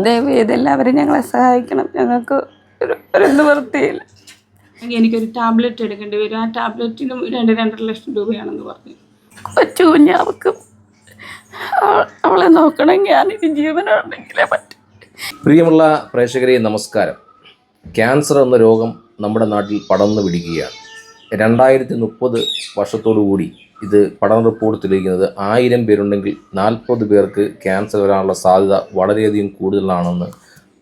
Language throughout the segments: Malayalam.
ദയവ് ചെയ്ത് എല്ലാവരും ഞങ്ങളെ സഹായിക്കണം. ഞങ്ങൾക്ക് ഒരു ഒരു നിവൃത്തിയില്ല എനിക്കൊരു ടാബ്ലറ്റ് എടുക്കേണ്ടി വരും. ആ ടാബ്ലറ്റിന് രണ്ട് രണ്ടര ലക്ഷം രൂപയാണെന്ന് പറഞ്ഞു. കൊച്ചു കുഞ്ഞാവക്ക് അവളെ നോക്കണമെങ്കിൽ ഞാനിനി ജീവനുണ്ടെങ്കിലേ പറ്റും. പ്രിയമുള്ള പ്രേക്ഷകരെ നമസ്കാരം. ക്യാൻസർ എന്ന രോഗം നമ്മുടെ നാട്ടിൽ പടർന്നു പിടിക്കുകയാണ്. രണ്ടായിരത്തി മുപ്പത് വർഷത്തോടുകൂടി ഇത് പഠന റിപ്പോർട്ട് തെളിയിക്കുന്നത് ആയിരം പേരുണ്ടെങ്കിൽ നാൽപ്പത് പേർക്ക് ക്യാൻസർ വരാനുള്ള സാധ്യത വളരെയധികം കൂടുതലാണെന്ന്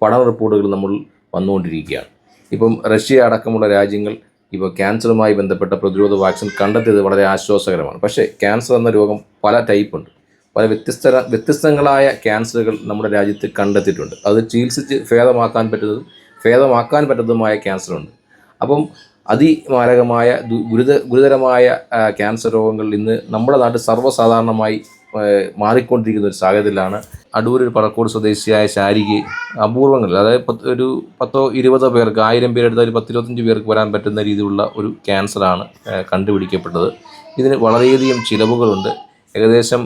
പഠന റിപ്പോർട്ടുകൾ നമ്മൾ വന്നുകൊണ്ടിരിക്കുകയാണ്. ഇപ്പം റഷ്യ അടക്കമുള്ള രാജ്യങ്ങൾ ഇപ്പോൾ ക്യാൻസറുമായി ബന്ധപ്പെട്ട പ്രതിരോധ വാക്സിൻ കണ്ടെത്തിയത് വളരെ ആശ്വാസകരമാണ്. പക്ഷേ ക്യാൻസർ എന്ന രോഗം പല ടൈപ്പുണ്ട് പല വ്യത്യസ്ത വ്യത്യസ്തങ്ങളായ ക്യാൻസറുകൾ നമ്മുടെ രാജ്യത്ത് കണ്ടെത്തിയിട്ടുണ്ട്. അത് ചികിത്സിച്ച് ഭേദമാക്കാൻ പറ്റുന്നതും ഭേദമാക്കാൻ പറ്റുന്നതുമായ ക്യാൻസറുണ്ട് അപ്പം അതിമാരകമായ ഗുരുത ഗുരുതരമായ ക്യാൻസർ രോഗങ്ങൾ ഇന്ന് നമ്മുടെ നാട്ടിൽ സർവസാധാരണമായി മാറിക്കൊണ്ടിരിക്കുന്ന ഒരു സാഹചര്യത്തിലാണ്. അടൂരിൽ പറക്കോട് സ്വദേശിയായ ശാരിക്ക് അപൂർവങ്ങളിൽ അതായത് ഒരു പത്തോ ഇരുപതോ പേർക്ക് ആയിരം പേരെടുത്ത ഒരു പത്തിരുപത്തഞ്ച് പേർക്ക് വരാൻ പറ്റുന്ന രീതിയിലുള്ള ഒരു ക്യാൻസറാണ് കണ്ടുപിടിക്കപ്പെട്ടത്. ഇതിന് വളരെയധികം ചിലവുകളുണ്ട്. ഏകദേശം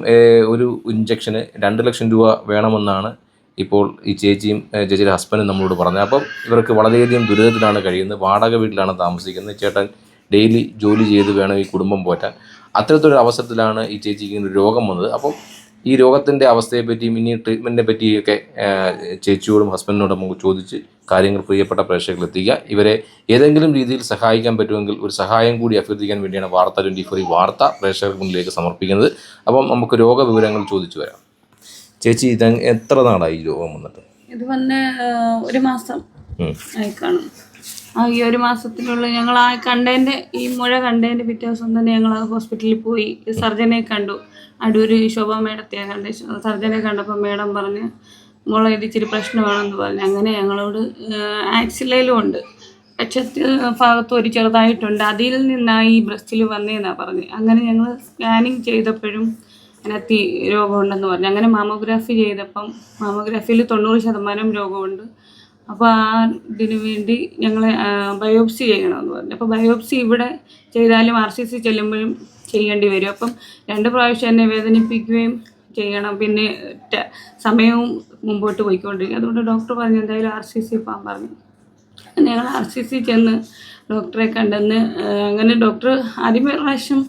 ഒരു ഇഞ്ചക്ഷന് രണ്ട് ലക്ഷം രൂപ വേണമെന്നാണ് ഇപ്പോൾ ഈ ചേച്ചിയും ചേച്ചിയുടെ ഹസ്ബൻഡും നമ്മളോട് പറഞ്ഞു. അപ്പം ഇവർക്ക് വളരെയധികം ദുരിതത്തിലാണ് കഴിയുന്നത്. വാടക വീട്ടിലാണ് താമസിക്കുന്നത്. ചേട്ടൻ ഡെയിലി ജോലി ചെയ്ത് വേണം ഈ കുടുംബം പോറ്റാൻ. അത്തരത്തിലൊരു അവസരത്തിലാണ് ഈ ചേച്ചിക്ക് ഒരു രോഗം വന്നത്. അപ്പം ഈ രോഗത്തിന്റെ അവസ്ഥയെപ്പറ്റിയും ഇനി ട്രീറ്റ്മെന്റിനെ പറ്റിയൊക്കെ ചേച്ചിയോടും ഹസ്ബൻഡിനോടും നമുക്ക് ചോദിച്ച് കാര്യങ്ങൾ പ്രിയപ്പെട്ട പ്രേക്ഷകരിൽ എത്തിക്കുക. ഇവരെ ഏതെങ്കിലും രീതിയിൽ സഹായിക്കാൻ പറ്റുമെങ്കിൽ ഒരു സഹായം കൂടി അഭ്യർത്ഥിക്കാൻ വേണ്ടിയാണ് വാർത്ത ട്വന്റി ഫോർ ഈ വാർത്ത പ്രേക്ഷകർക്ക് മുന്നിലേക്ക് സമർപ്പിക്കുന്നത്. അപ്പം നമുക്ക് രോഗവിവരങ്ങൾ ചോദിച്ചു വരാം. ചേച്ചി ഇത് എത്ര നാളായി ഈ രോഗം വന്നിട്ട്? ഇത് വന്ന് ഒരു മാസം. ആയി കാണും. ആ ഈ ഒരു മാസത്തിനുള്ളിൽ ഞങ്ങൾ ആ കണ്ടതിന്റെ ഈ മുഴ കണ്ടതിന്റെ പിറ്റേ ദിവസം തന്നെ ഞങ്ങൾ ഹോസ്പിറ്റലിൽ പോയി. സർജനെ കണ്ടു. അടൂര് ശോഭ മേഡത്തെ കണ്ട് സർജനെ കണ്ടപ്പോൾ മേഡം പറഞ്ഞ് മോളെ ഇത് ഇച്ചിരി പ്രശ്നമാണെന്ന് പറഞ്ഞു. അങ്ങനെ ഞങ്ങളോട് ആക്സിലയിലും ഉണ്ട്. പക്ഷത്ത് ഭാഗത്ത് ഒരു ചെറുതായിട്ടുണ്ട്. അതിൽ നിന്നാണ് ഈ ബ്രസ്റ്റിൽ വന്നതെന്നാണ് പറഞ്ഞത് അങ്ങനെ ഞങ്ങൾ സ്കാനിങ് ചെയ്തപ്പോഴും അതിനകത്ത് തീ രോഗമുണ്ടെന്ന് പറഞ്ഞു. അങ്ങനെ മാമോഗ്രാഫി ചെയ്തപ്പം മാമോഗ്രാഫിയിൽ തൊണ്ണൂറ് ശതമാനം രോഗമുണ്ട്. അപ്പോൾ ആ ഇതിനു വേണ്ടി ഞങ്ങൾ ബയോപ്സി ചെയ്യണമെന്ന് പറഞ്ഞു. അപ്പോൾ ബയോപ്സി ഇവിടെ ചെയ്താലും ആർ സി സി ചെല്ലുമ്പോഴും ചെയ്യേണ്ടി വരും. അപ്പം രണ്ട് പ്രാവശ്യം എന്നെ വേദനിപ്പിക്കുകയും ചെയ്യണം. പിന്നെ സമയവും മുമ്പോട്ട് പോയിക്കൊണ്ടിരിക്കും. അതുകൊണ്ട് ഡോക്ടർ പറഞ്ഞു എന്തായാലും ആർ സി സി പോകാൻ പറഞ്ഞു. ഞങ്ങൾ ആർ സി സി ചെന്ന് ഡോക്ടറെ കണ്ടെന്ന് അങ്ങനെ ഡോക്ടർ ആദ്യമേ പ്രാവശ്യം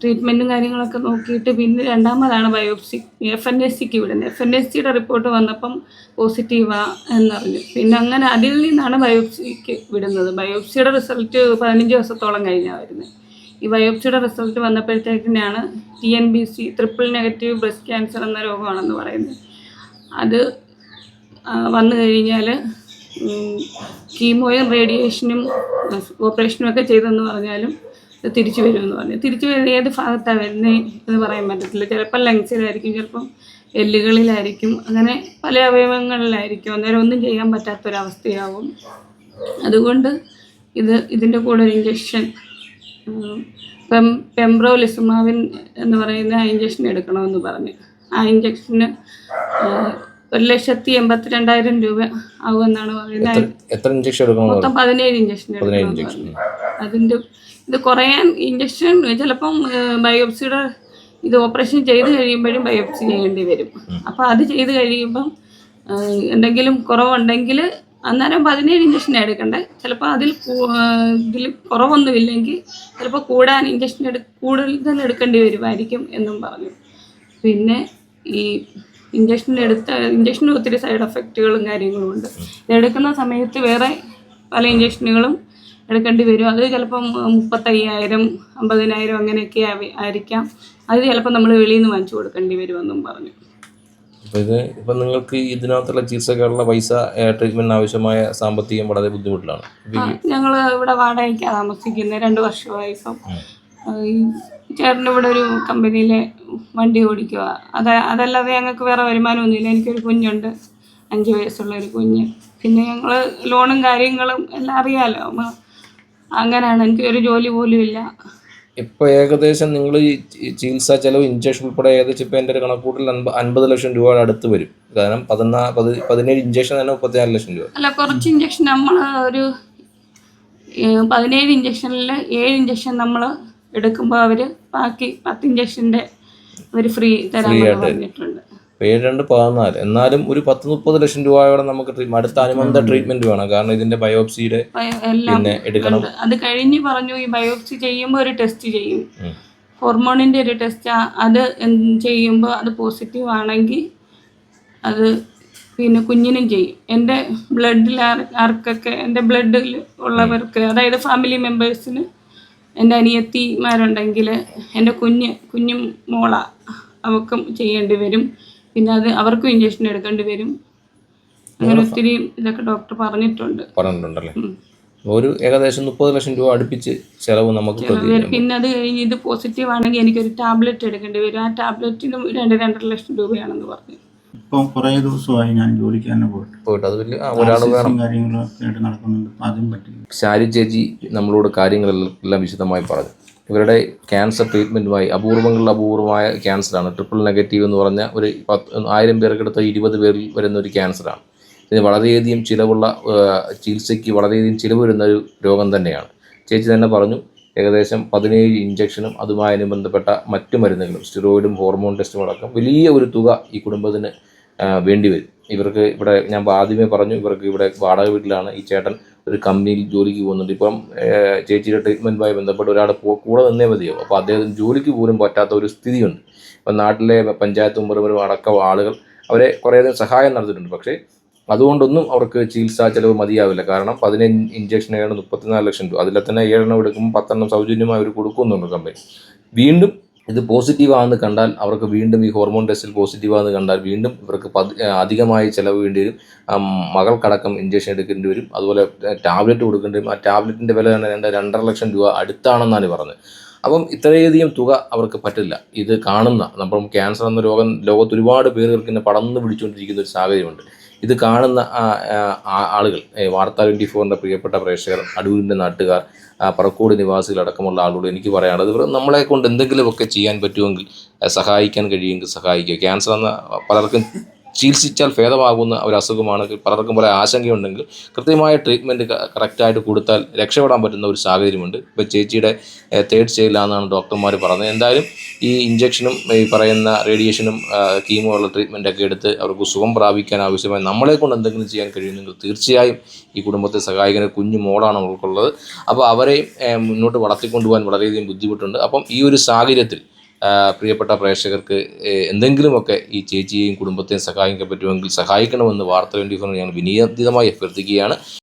ട്രീറ്റ്മെന്റും കാര്യങ്ങളൊക്കെ നോക്കിയിട്ട് പിന്നെ രണ്ടാമതാണ് ബയോപ്സി എഫ് എൻ എസ് സിക്ക് വിടുന്നത്. എഫ് എൻ എസ് സിയുടെ റിപ്പോർട്ട് വന്നപ്പം പോസിറ്റീവാ എന്നറിഞ്ഞു. പിന്നെ അങ്ങനെ അതിൽ നിന്നാണ് ബയോപ്സിക്ക് വിടുന്നത്. ബയോപ്സിയുടെ റിസൾട്ട് പതിനഞ്ച് ദിവസത്തോളം കഴിഞ്ഞാണ് വരുന്നത്. ഈ ബയോപ്സിയുടെ result വന്നപ്പോഴത്തേക്കിനാണ് T N B C triple negative breast cancer എന്ന രോഗമാണെന്ന് പറയുന്നത്. അത് വന്നു കഴിഞ്ഞാൽ കീമോയും റേഡിയേഷനും ഓപ്പറേഷനും ഒക്കെ ചെയ്തെന്ന് പറഞ്ഞാലും തിരിച്ചു വരുമെന്ന് പറഞ്ഞു. തിരിച്ചു വരുന്ന ഏത് ഭാഗത്താണ് വരുന്നത് എന്ന് പറയാൻ പറ്റത്തില്ല. ചിലപ്പോൾ ലങ്സിലായിരിക്കും ചിലപ്പം എല്ലുകളിലായിരിക്കും അങ്ങനെ പല അവയവങ്ങളിലായിരിക്കും. അന്നേരം ഒന്നും ചെയ്യാൻ പറ്റാത്തൊരവസ്ഥയാവും. അതുകൊണ്ട് ഇത് ഇതിന്റെ കൂടെ ഒരു ഇഞ്ചക്ഷൻ പെം പെംബ്രോലിസുമാവിൻ എന്ന് പറയുന്ന ആ ഇഞ്ചക്ഷൻ എടുക്കണമെന്ന് പറഞ്ഞു. ആ ഇഞ്ചക്ഷന് ഒരു ലക്ഷത്തി എൺപത്തി രണ്ടായിരം രൂപ ആകുമെന്നാണ് പറയുന്നത്. മൊത്തം പതിനേഴ് ഇഞ്ചക്ഷൻ എടുക്കണം അതിന്റെ ഇത് കുറയാൻ ഇഞ്ചക്ഷൻ ചിലപ്പം ബയോപ്സിയുടെ ഇത് ഓപ്പറേഷൻ ചെയ്ത് കഴിയുമ്പോഴും ബയോപ്സി ചെയ്യേണ്ടി വരും. അപ്പോൾ അത് ചെയ്ത് കഴിയുമ്പം എന്തെങ്കിലും കുറവുണ്ടെങ്കിൽ അന്നേരം പതിനേഴ് ഇഞ്ചക്ഷൻ എടുക്കണ്ടേ ചിലപ്പോൾ അതിൽ ഇതിൽ കുറവൊന്നുമില്ലെങ്കിൽ ചിലപ്പോൾ കൂടാൻ ഇഞ്ചക്ഷൻ എടു കൂടുതൽ എടുക്കേണ്ടി വരുമായിരിക്കും എന്നും പറഞ്ഞു. പിന്നെ ഈ ഇഞ്ചക്ഷൻ എടുത്ത ഇഞ്ചക്ഷന് ഒത്തിരി സൈഡ് എഫക്റ്റുകളും കാര്യങ്ങളും ഉണ്ട്. ഇതെടുക്കുന്ന സമയത്ത് വേറെ പല ഇഞ്ചക്ഷനുകളും എടുക്കേണ്ടി വരും. അത് ചിലപ്പം മുപ്പത്തയ്യായിരം അമ്പതിനായിരം അങ്ങനെയൊക്കെ ആയിരിക്കാം. അത് ചിലപ്പോൾ നമ്മൾ വെളിയിൽ നിന്ന് വാങ്ങിച്ചു കൊടുക്കേണ്ടി വരുമെന്നും പറഞ്ഞു. അപ്പോൾ ഇത് ഇപ്പം നിങ്ങൾക്ക് ഇതിനകത്തുള്ള ചികിത്സക്കുള്ള പൈസ ട്രീറ്റ്മെന്റിന് ആവശ്യമായ സാമ്പത്തികം വളരെ ബുദ്ധിമുട്ടിലാണ്. ഞങ്ങൾ ഇവിടെ വാടകയ്ക്കാണ് താമസിക്കുന്നത് രണ്ട് വർഷമായി ഇപ്പം. ചേട്ടന്റെ ഇവിടെ ഒരു കമ്പനിയിലെ വണ്ടി ഓടിക്കുക അത് അതല്ലാതെ ഞങ്ങൾക്ക് വേറെ വരുമാനമൊന്നുമില്ല. എനിക്കൊരു കുഞ്ഞുണ്ട്. അഞ്ച് വയസ്സുള്ള ഒരു കുഞ്ഞ്. പിന്നെ ഞങ്ങൾ ലോണും കാര്യങ്ങളും എല്ലാം അറിയാമല്ലോ അങ്ങനെയാണ്. എനിക്ക് ഒരു ജോലി പോലും ഇല്ല. ഇപ്പോൾ ഏകദേശം നിങ്ങൾ ഈ ചികിത്സാ ചെലവ് ഇഞ്ചക്ഷൻ ഉൾപ്പെടെ ഏകദേശം ഇപ്പോൾ എന്റെ ഒരു കണക്കൂട്ടിൽ അൻപത് ലക്ഷം രൂപയുടെ അടുത്ത് വരും. കാരണം പതിനാ പതി പതിനേഴ് ഇഞ്ചക്ഷൻ തന്നെ മുപ്പത്തിനാല് ലക്ഷം രൂപ. അല്ല കുറച്ച് ഇഞ്ചക്ഷൻ നമ്മൾ ഒരു പതിനേഴ് ഇഞ്ചക്ഷനിൽ ഏഴ് ഇഞ്ചക്ഷൻ നമ്മൾ എടുക്കുമ്പോൾ അവർ ബാക്കി പത്ത് ഇഞ്ചക്ഷന്റെ അവർ ഫ്രീ തരാൻ പറഞ്ഞിട്ടുണ്ട്. ഏഴ് രണ്ട് പതിനാല്. എന്നാലും ഒരു പത്ത് മുപ്പത് ലക്ഷം രൂപയോടെ നമുക്ക് അടുത്ത അനുബന്ധ ട്രീറ്റ്മെന്റ് വേണം. കാരണം ഇതിന്റെ ബയോപ്സിയുടെ പിന്നെ എടുക്കണം. അത് കഴിഞ്ഞ് പറഞ്ഞു ഈ ബയോപ്സി ചെയ്യുമ്പോൾ ഒരു ടെസ്റ്റ് ചെയ്യും. ഹോർമോണിന്റെ ഒരു ടെസ്റ്റ് അത് ചെയ്യുമ്പോൾ അത് പോസിറ്റീവ് ആണെങ്കിൽ അത് പിന്നെ കുഞ്ഞിനും ചെയ്യും. എന്റെ ബ്ലഡിൽ ആർക്കൊക്കെ എന്റെ ബ്ലഡിൽ ഉള്ളവർക്ക് അതായത് ഫാമിലി മെമ്പേഴ്സിന് എന്റെ അനിയത്തിമാരുണ്ടെങ്കിൽ എന്റെ കുഞ്ഞ് കുഞ്ഞും മോള. അവക്കും ചെയ്യേണ്ടി വരും. പിന്നെ അത് അവർക്കും ഇഞ്ചക്ഷൻ എടുക്കേണ്ടി വരും. അങ്ങനെ ഒത്തിരി ഇതൊക്കെ ഡോക്ടർ പറഞ്ഞിട്ടുണ്ട്. പറഞ്ഞിട്ടുണ്ടല്ലേ. ഒരു ഏകദേശം മുപ്പത് ലക്ഷം രൂപ അടുപ്പിച്ച് ചെലവ് നമുക്ക് പിന്നെ അത് കഴിഞ്ഞ് ഇത് പോസിറ്റീവ് ആണെങ്കിൽ എനിക്കൊരു ടാബ്ലറ്റ് എടുക്കേണ്ടി വരും. ആ ടാബ്ലറ്റിനും രണ്ട് രണ്ടര ലക്ഷം രൂപയാണെന്ന് പറഞ്ഞു. ഇപ്പം കുറേ ദിവസമായി ഞാൻ ജോലിക്ക് തന്നെ പോയിട്ട്. പോയിട്ട് അത് വലിയ ആ, ഒരാൾ വേണം. കാര്യങ്ങളൊക്കെ ആയിട്ട് നടക്കുന്നുണ്ട്. അതും പറ്റില്ല ശാരി ചേച്ചി നമ്മളോട് കാര്യങ്ങളെല്ലാം വിശദമായി പറഞ്ഞു. ഇവരുടെ ക്യാൻസർ ട്രീറ്റ്മെന്റുമായി അപൂർവങ്ങളിൽ അപൂർവമായ ക്യാൻസറാണ് ട്രിപ്പിൾ നെഗറ്റീവ് എന്ന് പറഞ്ഞ ഒരു പത്ത് ആയിരം പേർക്കെടുത്ത ഇരുപത് പേരിൽ വരുന്ന ഒരു ക്യാൻസറാണ് ഇതിന് വളരെയധികം ചിലവുള്ള ചികിത്സയ്ക്ക് വളരെയധികം ചിലവ് വരുന്ന ഒരു രോഗം തന്നെയാണ്. ചേച്ചി തന്നെ പറഞ്ഞു ഏകദേശം പതിനേഴ് ഇഞ്ചക്ഷനും അതുമായി ബന്ധപ്പെട്ട മറ്റു മരുന്നുകളും സ്റ്റിറോയിഡും ഹോർമോൺ ടെസ്റ്റും അടക്കം വലിയ ഒരു തുക ഈ കുടുംബത്തിന് വേണ്ടി വരും. ഇവർക്ക് ഇവിടെ ഞാൻ ആദ്യമേ പറഞ്ഞു ഇവർക്ക് ഇവിടെ വാടക വീട്ടിലാണ് ഈ ചേട്ടൻ ഒരു കമ്പനിയിൽ ജോലിക്ക് പോകുന്നുണ്ട്. ഇപ്പം ചേച്ചിയുടെ ട്രീറ്റ്മെന്റുമായി ബന്ധപ്പെട്ട് ഒരാൾ കൂടെ നിന്നേ മതിയോ? അപ്പോൾ അദ്ദേഹത്തിന് ജോലിക്ക് പോലും പറ്റാത്ത ഒരു സ്ഥിതിയുണ്ട്. ഇപ്പം നാട്ടിലെ പഞ്ചായത്ത് മെമ്പർമാരും അടക്കം ആളുകൾ അവരെ കുറേയധികം സഹായം നടത്തിയിട്ടുണ്ട്. പക്ഷേ അതുകൊണ്ടൊന്നും അവർക്ക് ചികിത്സാ ചെലവ് മതിയാവില്ല. കാരണം പതിനഞ്ച് ഇഞ്ചക്ഷൻ ഏഴ് മുപ്പത്തിനാല് ലക്ഷം രൂപ. അതിലെ തന്നെ ഏഴെണ്ണം എടുക്കുമ്പോൾ പത്തെണ്ണം സൗജന്യമായി അവർ കൊടുക്കുന്നുണ്ട് കമ്പനി. വീണ്ടും ഇത് പോസിറ്റീവ് ആണെന്ന് കണ്ടാൽ അവർക്ക് വീണ്ടും ഈ ഹോർമോൺ ടെസ്റ്റിൽ പോസിറ്റീവ് ആണെന്ന് കണ്ടാൽ വീണ്ടും ഇവർക്ക് അധികമായി ചിലവ് വേണ്ടി വരും. മകൾക്കടക്കം ഇഞ്ചക്ഷൻ എടുക്കേണ്ടി വരും. അതുപോലെ ടാബ്ലറ്റ് കൊടുക്കേണ്ടി വരും ആ ടാബ്ലറ്റിന്റെ വില തന്നെ രണ്ട് രണ്ടര ലക്ഷം രൂപ അടുത്താണെന്നാണ് പറഞ്ഞത്. അപ്പം ഇത്രയധികം തുക അവർക്ക് പറ്റില്ല. ഇത് കാണുന്ന നമ്മൾ ക്യാൻസർ എന്ന രോഗം ലോകത്ത് ഒരുപാട് പേരുകൾക്ക് ഇങ്ങനെ പിടിച്ചുകൊണ്ടിരിക്കുന്ന ഒരു സാഹചര്യമുണ്ട്. ഇത് കാണുന്ന ആളുകൾ വാർത്താ ട്വന്റി ഫോറിന്റെ പ്രിയപ്പെട്ട പ്രേക്ഷകർ അടൂരിന്റെ നാട്ടുകാർ പറക്കോട് നിവാസികളടക്കമുള്ള ആളുകൾ എനിക്ക് പറയാനുള്ളത് ഇവർ നമ്മളെ കൊണ്ട് എന്തെങ്കിലുമൊക്കെ ചെയ്യാൻ പറ്റുമെങ്കിൽ സഹായിക്കാൻ കഴിയുമെങ്കിൽ സഹായിക്കുക. ക്യാൻസർ എന്ന പലർക്കും ചികിത്സിച്ചാൽ ഭേദമാകുന്ന ഒരു അസുഖമാണ് പലർക്കും പോലെ ആശങ്കയുണ്ടെങ്കിൽ കൃത്യമായ ട്രീറ്റ്മെന്റ് കറക്റ്റായിട്ട് കൊടുത്താൽ രക്ഷപ്പെടാൻ പറ്റുന്ന ഒരു സാഹചര്യമുണ്ട്. ഇപ്പോൾ ചേച്ചിയുടെ തേർഡ് സ്റ്റേജിലാണെന്നാണ് ഡോക്ടർമാർ പറഞ്ഞത് എന്തായാലും ഈ ഇഞ്ചക്ഷനും ഈ പറയുന്ന റേഡിയേഷനും കീമോ ഉള്ള ട്രീറ്റ്മെന്റൊക്കെ എടുത്ത് അവർക്ക് സുഖം പ്രാപിക്കാൻ ആവശ്യമായി നമ്മളെ കൊണ്ട് എന്തെങ്കിലും ചെയ്യാൻ കഴിയുമെങ്കിൽ തീർച്ചയായും ഈ കുടുംബത്തെ സഹായിക്കുന്ന കുഞ്ഞു മോളാണ് അവൾക്കുള്ളത്. അപ്പോൾ അവരെ മുന്നോട്ട് വളർത്തിക്കൊണ്ടുപോകാൻ വളരെയധികം ബുദ്ധിമുട്ടുണ്ട്. അപ്പം ഈ ഒരു സാഹചര്യത്തിൽ പ്രിയപ്പെട്ട പ്രേക്ഷകർക്ക് എന്തെങ്കിലുമൊക്കെ ഈ ചേച്ചിയെയും കുടുംബത്തെയും സഹായിക്കാൻ പറ്റുമെങ്കിൽ സഹായിക്കണമെന്ന് വാർത്ത വേണ്ടി ഞാൻ വിനീതമായി അഭ്യർത്ഥിക്കുകയാണ്.